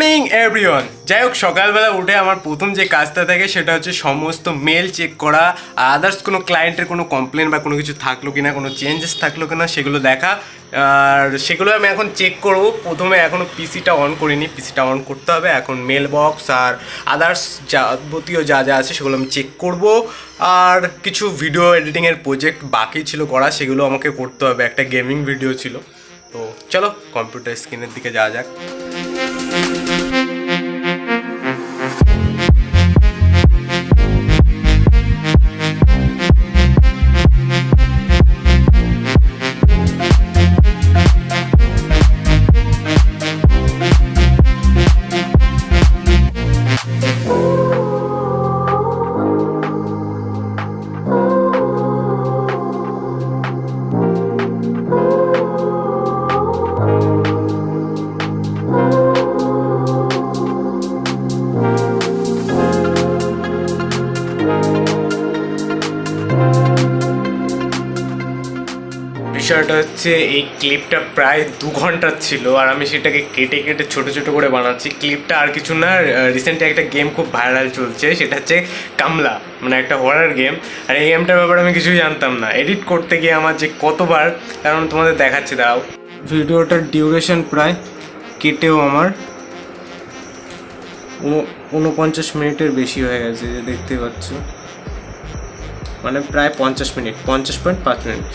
Morning everyone যাই হোক সকালবেলা উঠে আমার প্রথম যে কাজটা থাকে সেটা হচ্ছে সমস্ত মেল চেক করা। আর আদার্স কোনো ক্লায়েন্টের কোনো কমপ্লেন বা কোনো কিছু থাকল কিনা, কোনো চেঞ্জেস থাকল কিনা, সেগুলো দেখা। আর সেগুলো আমি এখন চেক করব। প্রথমে এখনও পিসিটা অন করিনি। পিসিটা অন করতে হবে। এখন মেল বক্স আর আদার্স যাবতীয় যা যা আছে সেগুলো আমি চেক করব। আর কিছু ভিডিও এডিটিংয়ের প্রজেক্ট বাকি ছিল করা, সেগুলো আমাকে করতে হবে। একটা গেমিং ভিডিও ছিল। তো চলো কম্পিউটার স্ক্রিনের দিকে যাওয়া যাক। বিষয়টা হচ্ছে, এই ক্লিপটা প্রায় দু ঘণ্টার ছিল আর আমি সেটাকে কেটে কেটে ছোট ছোট করে বানাচ্ছি। ক্লিপটা আর কিছু না রিসেন্টলি একটা গেম খুব ভাইরাল চলছে, সেটা হচ্ছে কামলা মানে একটা হরার গেম আর এই গেমটার ব্যাপারে আমি কিছুই জানতাম না। এডিট করতে গিয়ে আমার যে কতবার কারণ তোমাদের দেখাচ্ছি, দাঁড়াও। ভিডিওটার ডিউরেশন প্রায় কেটেও আমার ঊনপঞ্চাশ মিনিটের বেশি হয়ে গেছে, যে দেখতে পাচ্ছ। মানে প্রায় পঞ্চাশ মিনিট, পঞ্চাশ পয়েন্ট পাঁচ মিনিট।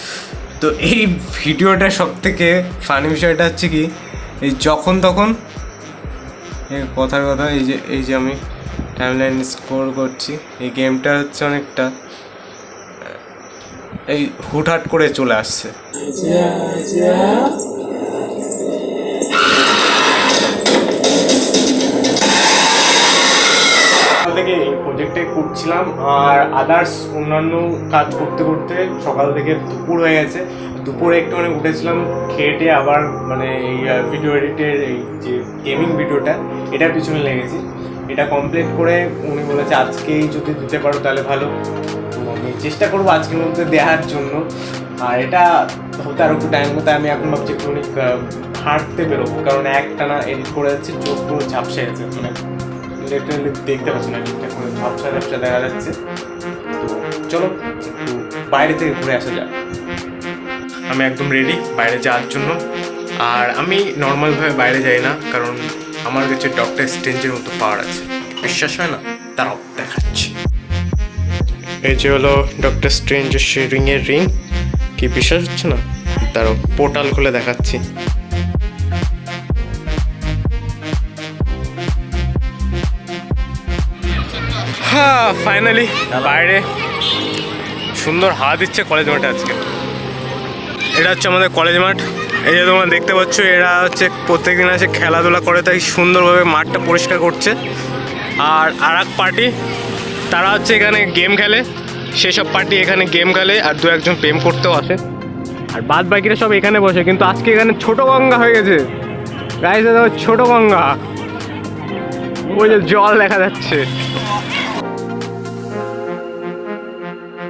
তো এই ভিডিওটা সব থেকে ফানি বিষয়টা হচ্ছে কি, এই যখন তখন এই কথার কথা, এই যে এই যে আমি টাইমলাইন স্কোর করছি, এই গেমটা হচ্ছে অনেকটা, এই হুটহাট করে চলে আসছে। প্রজেক্টে করছিলাম আর আদার্স অন্যান্য কাজ করতে করতে সকাল থেকে দুপুর হয়ে গেছে। দুপুরে একটু মানে উঠেছিলাম খেটে আবার মানে এই ভিডিও এডিটের এই যে গেমিং ভিডিওটা এটার পিছনে লেগেছি। এটা কমপ্লিট করে উনি বলেছে, আজকেই যদি দিতে পারো তাহলে ভালো। আমি চেষ্টা করব আজকের মধ্যে দেওয়ার জন্য। আর এটা হতে আরও একটু টাইম মতো আমি এখন ভাবছি একটু হাঁটতে বেরোবো। কারণ একটানা এডিট করে যাচ্ছে চোখ পুরো ঝাপসে গেছে মানে দেখতে পাচ্ছি না ঠিকঠাক করে দেখা যাচ্ছে। তো চলো, একটু বাইরে থেকে ঘুরে আসা যাক। আমি একদম রেডি বাইরে যাওয়ার জন্য। আর আমি নর্মালভাবে বাইরে যাই না, কারণ আমার কাছে ডক্টর স্ট্রেঞ্জের মতো পাওয়ার আছে। বিশ্বাস হয় না? তারাও দেখাচ্ছি। এই যে হলো ডক্টর স্ট্রেঞ্জের সে রিংয়ের রিং কি বিশ্বাস হচ্ছে না? তারও পোর্টাল খুলে দেখাচ্ছি। হ্যাঁ ফাইনালি বাইরে। সুন্দর হাওয়া দিচ্ছে কলেজ মাঠে আজকে। এটা হচ্ছে আমাদের কলেজ মাঠ। এই যে তোমরা দেখতে পাচ্ছ, এরা হচ্ছে প্রত্যেকদিন আসে খেলাধুলা করে, তাই সুন্দরভাবে মাঠটা পরিষ্কার করছে। আর আর এক পার্টি তারা হচ্ছে এখানে গেম খেলে। সেসব পার্টি এখানে গেম খেলে, আর দু একজন প্রেম করতেও আসে। আর বাদ বাকিরা সব এখানে বসে, কিন্তু আজকে এখানে ছোট গঙ্গা হয়ে গেছে। ছোট গঙ্গা। ওই যে জল দেখা যাচ্ছে।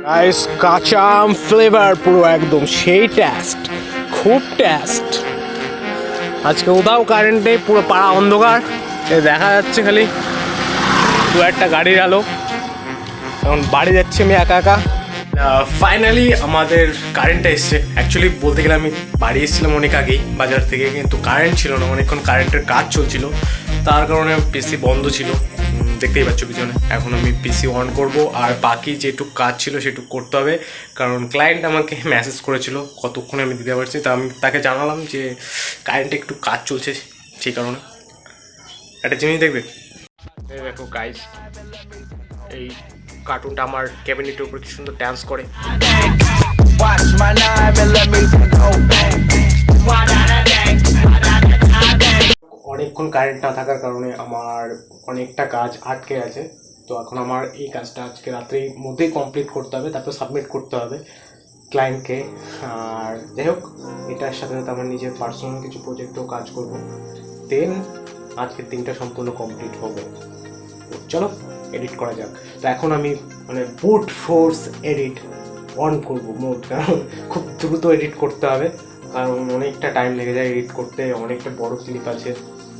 গাইস কাঁচা আম ফ্লেভার পুরো একদম, সেই টেস্ট খুব টেস্ট আজকে কোথাও কারেন্ট পুরো পাড়া অন্ধকার। এ দেখা যাচ্ছে খালি দু একটা গাড়ির আলো। এখন বাড়ি যাচ্ছি আমি একা একা। ফাইনালি আমাদের কারেন্টটা এসছে। অ্যাকচুয়ালি বলতে গেলে আমি বাড়ি এসেছিলাম অনেক আগেই, বাজার থেকে, কিন্তু কারেন্ট ছিল না, অনেকক্ষণ কারেন্টের কাজ চলছিল। তার কারণে পিসি বন্ধ ছিল। দেখতেই পাচ্ছ পিছনে। এখন আমি পিসি অন করব, আর বাকি যেটুকু কাজ ছিল সেটুকু করতে হবে। কারণ ক্লায়েন্ট আমাকে মেসেজ করেছিল, কতক্ষণে আমি দিতে পারছি, তা আমি তাকে জানালাম যে কারেন্টে একটু কাজ চলছে সেই কারণে। একটা জিনিস দেখবে? দেখো গাইস এই কার্টুনটা আমার ক্যাবিনেটের উপর কি সুন্দর ডান্স করে। কারেন্ট না থাকার কারণে আমার অনেকটা কাজ আটকে আছে। তো এখন আমার এই কাজটা আজকে রাত্রির মধ্যেই কমপ্লিট করতে হবে, তারপর সাবমিট করতে হবে ক্লায়েন্টকে আর যাই হোক, এটার সাথে সাথে আমার নিজের পার্সোনাল কিছু প্রজেক্টেও কাজ করব। দেন আজকের দিনটা সম্পূর্ণ কমপ্লিট হবে। চলো এডিট করা যাক। তো এখন আমি মানে বুট ফোর্স এডিট অন করব মোট কারণ খুব দ্রুত এডিট করতে হবে। কারণ অনেকটা টাইম লেগে যায় এডিট করতে, অনেকটা বড় ক্লিপ আছে।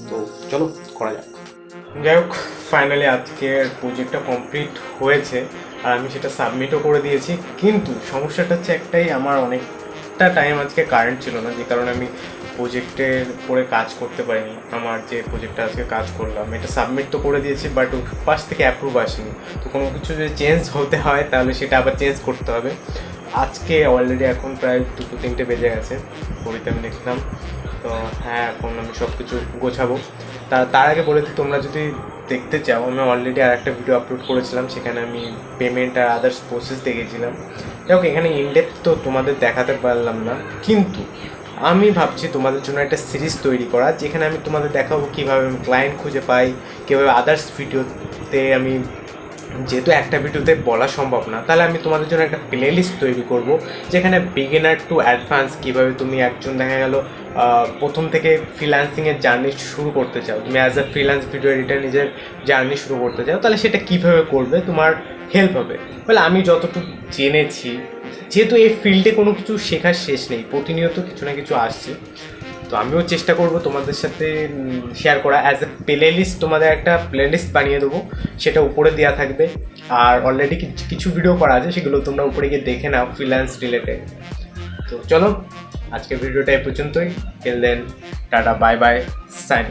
তো চলো, করা যাক। যাই হোক ফাইনালি আজকের প্রজেক্টটা কমপ্লিট হয়েছে আর আমি সেটা সাবমিটও করে দিয়েছি। কিন্তু সমস্যাটা হচ্ছে একটাই, আমার অনেকটা টাইম আজকে কারেন্ট ছিল না, যে কারণে আমি প্রজেক্টের উপরে কাজ করতে পারিনি। আমার যে প্রজেক্টটা আজকে কাজ করলাম, এটা সাবমিট তো করে দিয়েছি বাট পাশ থেকে অ্যাপ্রুভ আসেনি। তো কোনো কিছু যদি চেঞ্জ হতে হয়, তাহলে সেটা আবার চেঞ্জ করতে হবে। আজকে অলরেডি এখন প্রায় দুটো তিনটে বেজে গেছে, ঘড়িতে আমি দেখলাম। তো হ্যাঁ এখন আমি সব কিছু গোছাবো। তা, তার আগে বলে দিই, তোমরা যদি দেখতে চাও, আমি অলরেডি আর একটা ভিডিও আপলোড করেছিলাম, সেখানে আমি পেমেন্ট আর আদার্স প্রসেস দেখেছিলাম। যাই এখানে ইনডেপ তো তোমাদের দেখাতে পারলাম না, কিন্তু আমি ভাবছি তোমাদের জন্য একটা সিরিজ তৈরি করা, যেখানে আমি তোমাদের দেখাবো কীভাবে আমি ক্লায়েন্ট খুঁজে পাই, কীভাবে আদার্স ভিডিওতে আমি যেহেতু একটা ভিডিওতে বলা সম্ভব না, তাহলে আমি তোমাদের জন্য একটা প্লে লিস্ট তৈরি করব, যেখানে বিগিনার টু অ্যাডভান্স কীভাবে তুমি একজন দেখা গেল প্রথম থেকে ফ্রিল্যান্সিংয়ের জার্নি শুরু করতে চাও। তুমি as a freelance video editor নিজের জার্নি শুরু করতে চাও, তাহলে সেটা কীভাবে করবে, তোমার হেল্প হবে। বলে আমি যতটুকু জেনেছি, যেহেতু এই ফিল্ডে কোনো কিছু শেখার শেষ নেই, প্রতিনিয়ত কিছু না কিছু আসছে আমিও চেষ্টা করব তোমাদের সাথে শেয়ার করা। অ্যাজ এ প্লে লিস্ট তোমাদের একটা প্লে লিস্ট বানিয়ে দেবো, সেটা উপরে দেওয়া থাকবে। আর অলরেডি কিছু ভিডিও করা আছে, সেগুলো তোমরা উপরে গিয়ে দেখে নাও ফ্রিল্যান্স রিলেটেড তো চলো, আজকের ভিডিওটা এ পর্যন্তই। Tell then tata bye bye sign